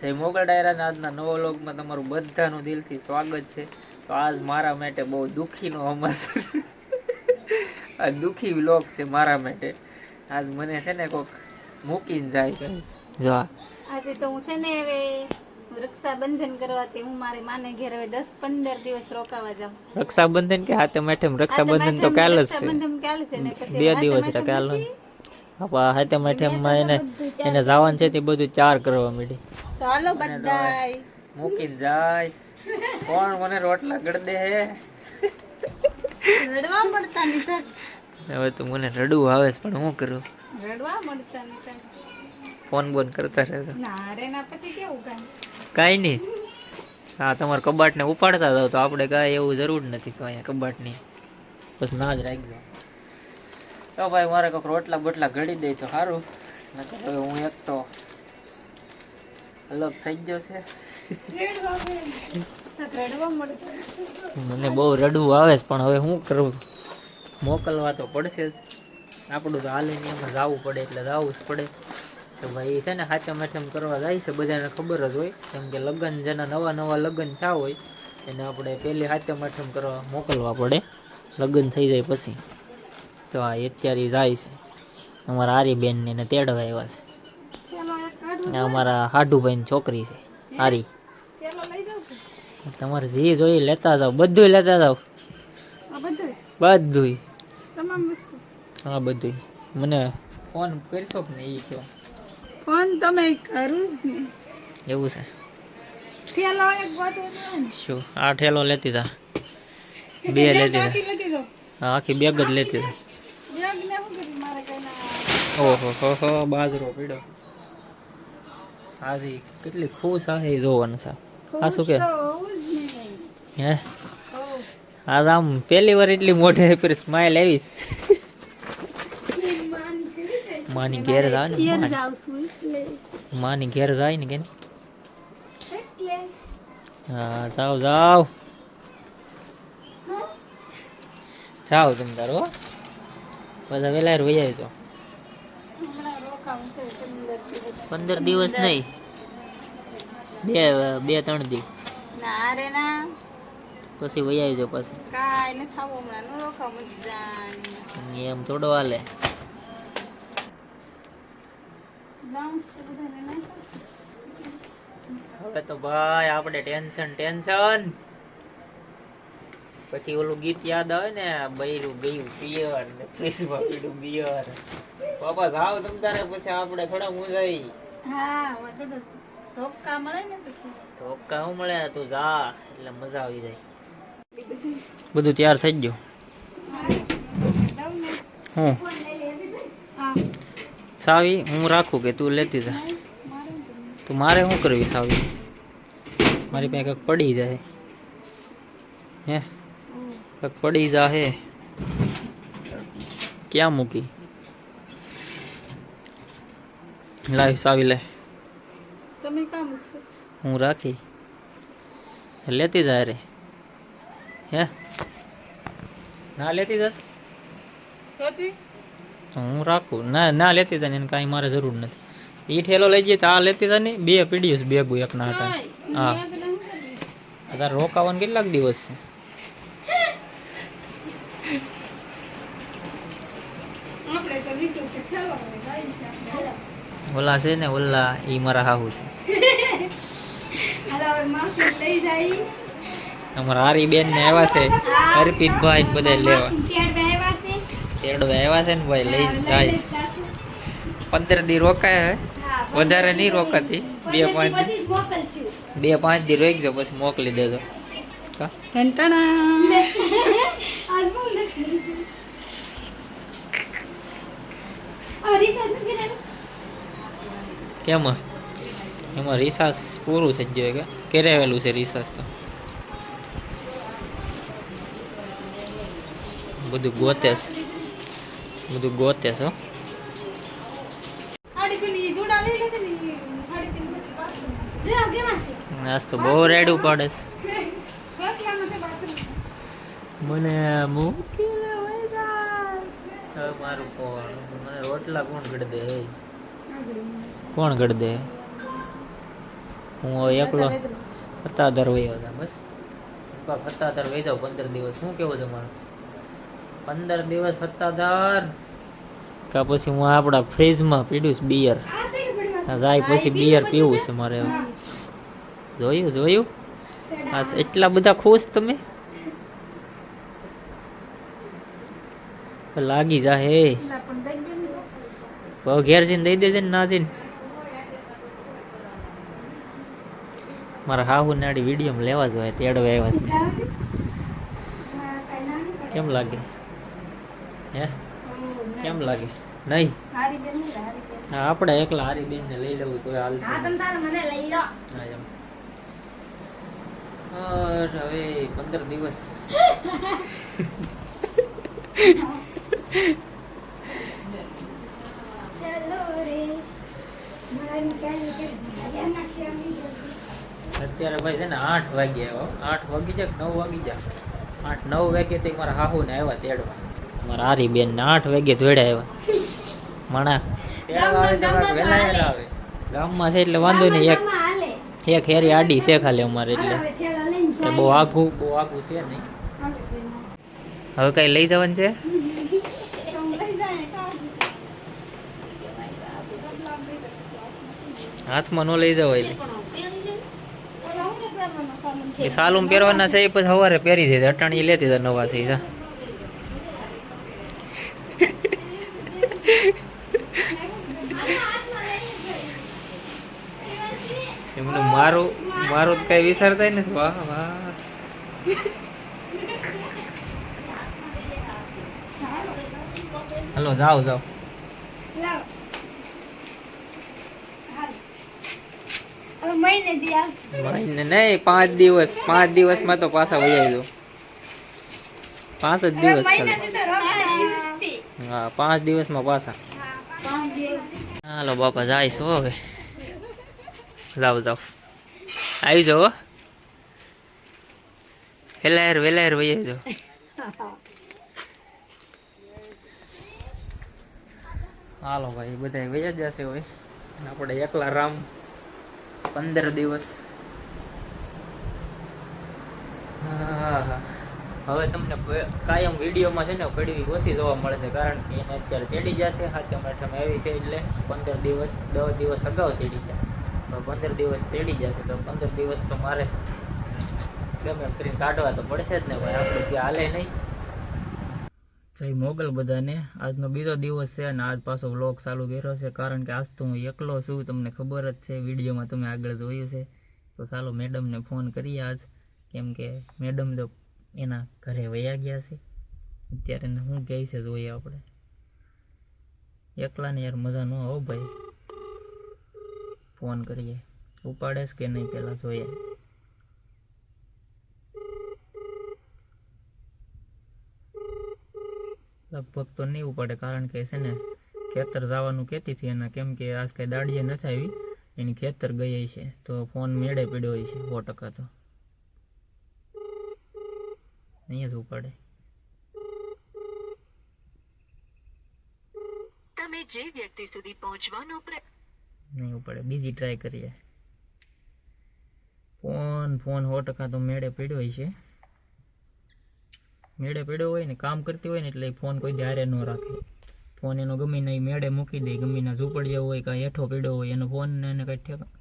જય મોગલ ડાયરાના આજના નવા વ્લોગમાં તમારું બધાનું દિલથી સ્વાગત છે. તો આજ મારા માટે બહુ દુઃખીનો સમાચાર આ દુઃખી વ્લોગ છે મારા માટે. આજ મને છે ને કોક મૂકીને જાય છે. જો આજે તો હું છે ને હવે રક્ષાબંધન કરવાથી હું મારી માને ઘેર હવે દસ પંદર દિવસ રોકાવા જાઉં. રક્ષાબંધન કે હાથે મેઠમ રક્ષાબંધન તો કાલ જ છે. રક્ષાબંધન કાલ છે ને બે દિવસ કાલ નથી. આપા હાથે મેઠમમાં એને એને જવાનું છે તે બધું ચાર કરવા માંડી. ચાલો બધાય. મૂકીને જાય કોણ મને રોટલા ગડદે હે? રડવા પડતા નીતા હવે તો મને રડવું આવે છે પણ હું કરું? રડવા મળતા નીતા ફોન બોન કરતા રહે ના રે ના પછી કેવું કાઈ કાંઈ નહીં. હા તમારા કબાટને ઉપાડતા જાવ તો આપણે કાંઈ એવું જરૂર નથી તો અહીંયા કબાટની. બસ ના જ રાખજો. તો ભાઈ મારે કોઈક રોટલા બોટલા ઘડી દે તો સારું નકર હવે હું એક તો અલગ થઈ ગયો છે. મને બહુ રડવું આવે છે પણ હવે શું કરું? મોકલવા તો પડશે જ. આપણું તો હાલે એમાં જવું પડે એટલે જવું જ પડે. તો ભાઈ છે ને સાચા માઠમ કરવા જાય છે બધાને ખબર જ હોય. કેમ કે લગ્ન જેના નવા નવા લગ્ન થયા હોય એને આપણે પહેલી સાચા માઠમ કરવા મોકલવા પડે. લગ્ન થઈ જાય પછી. તો આ અત્યારે જાય છે. અમારા આરીબેનને એને તેડવા આવ્યા છે. અમારા હાડુભાઈની છોકરી છે છું તમારે જે જોઈએ લેતા જાઓ બધું લેતા જાઓ. બધું હા બધું મને ફોન કરશો કે નહીં એ કહો ફોન તમે કરું જ ને. એવું છે. ઠેલો એક શું? આ ઠેલો લેતી તા બે લેતી હા, આખી બેગ જ લેતી તા બેગ ને શું કર્યું મારે કઈ ના ઓહો હો હો બાજરો પીડો આજી કેટલી ખુશ આ એ જોવાનું છે. આ શું કે? તો હે? આજ આમ પહેલી વાર એટલી મોઢે પર સ્માઈલ આવીશ માની ઘેર જાવ ને માની- ઘેર જાય ને કે હા જાઓ જાઓ. જાઓ તમે તારો હો. બધા વેલા વહી આવજો હમણાં રોકાવું છે પંદર દિવસ નહીં. બે બે ત્રણ દી. ના રે ના. પછી વહી આવજો પછી. કાઈ નથી થવું હમણાં. નો રોખા મજાની એમ થોડો હાલે. હવે તો ભાઈ આપણે ટેન્શન ટેન્શન. પછી ઓલું ગીત યાદ આવે ને બૈરું ગયું પિયર ને ફ્રીજમાં પીડું બિયર બાપા જાવ તમ તારે પછી આપણે થોડા મુંજાઈ. હા વધુ તો ધોકા મળે ને પછી ધોકા હું મળે? તું જા એટલે મજા આવી જાય. બધું તૈયાર થઈ ગયું? હું? સાવી હું રાખું કે તું લેતી જા. તો મારે શું કરવી સાવી? મારી પાસે કંઈક પડી જાય. હે? કંઈક પડી જાહે. ક્યાં મૂકી? લાવી સાવી લે. તમે કામ હું રાખી. લેતી જાય રે. હે? ના લેતી જશ? સાચી? હું રાખું. ના ના લેતી જાય ને કાંઈ મારે જરૂર નથી. એ ઠેલો લઈ જઈએ તો આ લેતી જાય ને. બે પીડીયું છે બેગું એક ના હતા. હા. અત્યારે રોકાવાનું કેટલાક દિવસ છે? આપણે તો નીકળશે ઠેલો ઓલા છે ને ઓલા એ મારા હાહુ છે. હાલો હવે માસી લઈ જાય. અમારા હારી બેન ને આવ્યા છે અર્પિતભાઈ ભાઈ બધા લેવા. તેડવા આવ્યા છે. ને ભાઈ લઈ જાય. પંદર દી રોકાય હે. વધારે નહીં રોકાતી. બે પાંચ દી. બે પાંચ દી રોકી જાઓ પછી મોકલી દેજો. કા? કેમાં એમાં રિસાસ પૂરું થઈ ગયું કે? કરાવેલું છે રિસાસ તો? બધું ગોતેસ બધું ગોતે છે આજ તો બહુ રેડું પડે છે. મને મૂકી મારું કોણ મને રોટલા કોણ કરી દે કોણ ગળી દે હું હવે એકલો સત્તાધાર વહી આવતા બસ. સત્તાધાર વહી જાવ પંદર દિવસ. શું કેવું તમારું પંદર દિવસ સત્તાધાર કા પછી હું આપણા ફ્રીજમાં પીડું છું બિયર જાય પછી બિયર પીવું છે મારે જોયું જોયું? આ એટલા બધા ખુશ તમે? લાગી જા હે બહુ ઘેર જઈને દઈ દેજે ને ના જઈને મારા હાહુ નાડી વીડિયો લેવા જોઈએ તેડવા આવ્યા છે. કેમ લાગે? હે? કેમ લાગે? નહીં? હા આપણે એકલા હારી બેન ને લઈ લેવું તો હાલ હવે પંદર દિવસ. અત્યારે ભાઈ છે ને આઠ વાગ્યા આવ્યો આઠ વાગી જાય નવ વાગી જાય? આઠ નવ વાગે તો મારા હાહુ ને આવ્યા તેડવા. મારા હારી બેન ને આઠ વાગે જોડ્યા આવ્યા. મણા. તેડવા આવે તો વહેલા વહેલા આવે. ગામમાં છે એટલે વાંધો નહીં. એક એક હેરી આડી છે ખાલી અમારે એટલે. એ બહુ આઘું બહુ આઘું છે નહીં. હવે કઈ લઈ જવાનું છે? હાથમાં ન લઈ જવાય એટલે એ સાલું પહેરવાના છે એ પછી સવારે પહેરી દે અટાણી લેતી હતા નવા છે એમને મારું મારું તો કઈ વિચારતા નથી. વાહ વાહ. હલો જાઓ જાઓ. મહિને નહીં પાંચ દિવસ. પાંચ દિવસમાં તો પાછા વહી દો પાંચ જ દિવસ ખાલી. હા પાંચ દિવસમાં પાછા. હાલો બાપા જાય છો હવે. જાઓ જાઓ આવી જાઓ. વેલાયર વેલાયર વહી જાઓ. હાલો ભાઈ બધા વૈયા જશે હવે. આપણે એકલા રામ પંદર દિવસ. હવે તમને કાયમ વિડીયોમાં છે ને પડવી ઓછી જોવા મળે છે કારણ કે એને અત્યારે તેડી જશે હાથે માઠમ આવી છે એટલે પંદર દિવસ, દસ દિવસ અગાઉ તેડી જાય પંદર દિવસ તેડી જશે તો પંદર દિવસ તો મારે ગમે કરીને કાઢવા તો પડશે જ ને ભાઈ આપણે ત્યાં હાલે નહીં. જય મોગલ બધાને. આજનો બીજો દિવસ છે અને આજ પાછો વ્લોગ ચાલુ કર્યો છે કારણ કે આજ તો હું એકલો છું, તમને ખબર જ છે, વિડીયોમાં તમે આગળ જોયું છે. તો ચાલો મેડમને ફોન કરીએ આજ. કેમ કે મેડમ તો એના ઘરે વયા ગયા છે. અત્યારે એને શું કહે છે જોઈએ આપણે. એકલાને યાર મજા ન આવો ભાઈ. ફોન કરીએ. ઉપાડે છે કે નહીં પહેલાં જોઈએ. લગભગ તો નહીં ઉપાડે કારણ કે છે ને ખેતર જવાનું કહેતી હતી એના કેમ કે આજ કાંઈ દાડીએ નથી આવી એની ખેતર ગઈ છે તો ફોન મેળે પડ્યો હોય છે સો ટકા તો. અહીંયા જ ઉપાડે. તમે જે વ્યક્તિ સુધી પહોંચવાનો નહીં ઉપાડે બીજી ટ્રાય કરીએ. ફોન ફોન સો ટકા તો મેળે પડ્યો હોય છે મેળે પડ્યો હોય ને કામ કરતી હોય ને એટલે ફોન કોઈ ધ્યારે ન રાખે. ફોન એનો ગમે એ મેળે મૂકી દે ગમે ના ઝૂંપડીયા હોય કાંઈ હેઠો પડ્યો હોય એનો ફોન ને એને કઈ ઠેકા.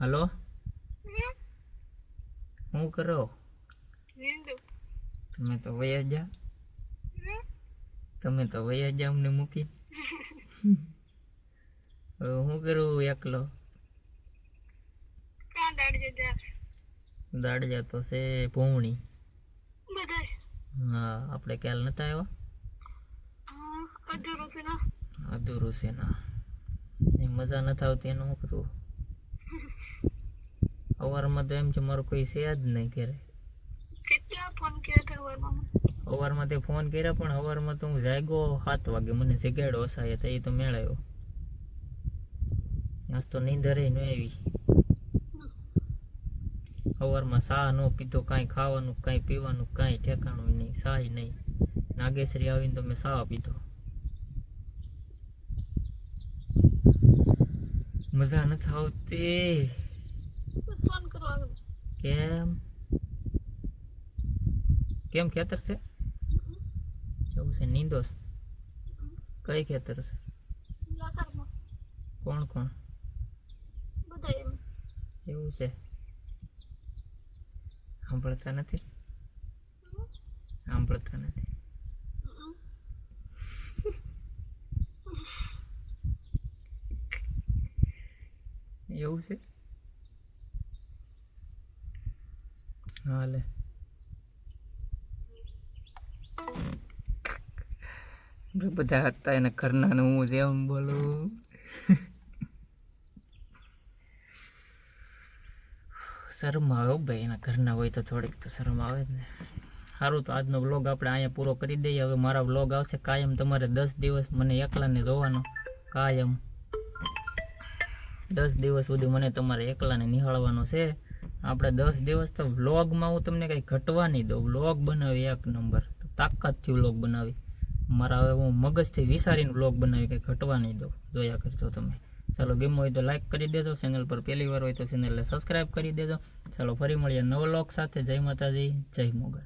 હલો? શું કરો? તમે તો વયા જા. તમે તો વયા જા અમને મૂકી. હવે હું કરું એકલો? દાડ જતો છે ભૂમણી હા આપણે ક્યાલ નતા આવ્યો? અધૂરું છે ના. એ મજા નથી આવતી એનું શું કરવું અવારમાં તો એમ છે મારું કોઈ છે જ નહીં ઘરે. અવારમાં? તે ફોન કર્યા પણ અવારમાં તો હું જાગ્યો સાત વાગે. મને જગાડ્યો હસાય તો એ તો મેળાયો. આજ તો નીંદર ન આવી. સવારમાં સા ન પીધો કાંઈ ખાવાનું કાંઈ પીવાનું કાંઈ ઠેકાણું નહીં શાહ નહીં. નાગેશ્રી આવીને તો મેં શાહ પીધો. મજા નથી આવતી. કેમ? કેમ ખેતર છે? એવું છે નીંદોસ કઈ ખેતર છે? કોણ કોણ? એવું છે. સાંભળતા નથી? સાંભળતા નથી. એવું છે? હાલે બધા હતા એના ઘરના હું જેમ બોલું. શરમ આવે ભાઈ, એના ઘરના હોય તો થોડીક તો શરમ આવે જ ને. સારું તો આજનો વ્લોગ આપણે અહીંયા પૂરો કરી દઈએ. હવે મારા વ્લોગ આવશે કાયમ તમારે દસ દિવસ મને એકલાને જોવાનો. કાયમ. દસ દિવસ સુધી મને તમારે એકલાને નિહાળવાનો છે. આપણે દસ દિવસ તો વ્લોગમાં હું તમને કંઈ ઘટવા નહીં દઉં. વ્લોગ બનાવી એક નંબર. તાકાતથી વ્લોગ બનાવી. મારા હવે હું મગજથી વિચારીને વ્લોગ બનાવી કંઈ ઘટવા નહીં દઉં. જોયા કરજો તમે. ચાલો ગેમ હોય તો લાઈક કરી દેજો. ચેનલ પર પહેલી વાર હોય તો ચેનલને સબસ્ક્રાઈબ કરી દેજો. ચાલો ફરી મળીએ નવો લોક સાથે. જય માતાજી, જય મોગલ.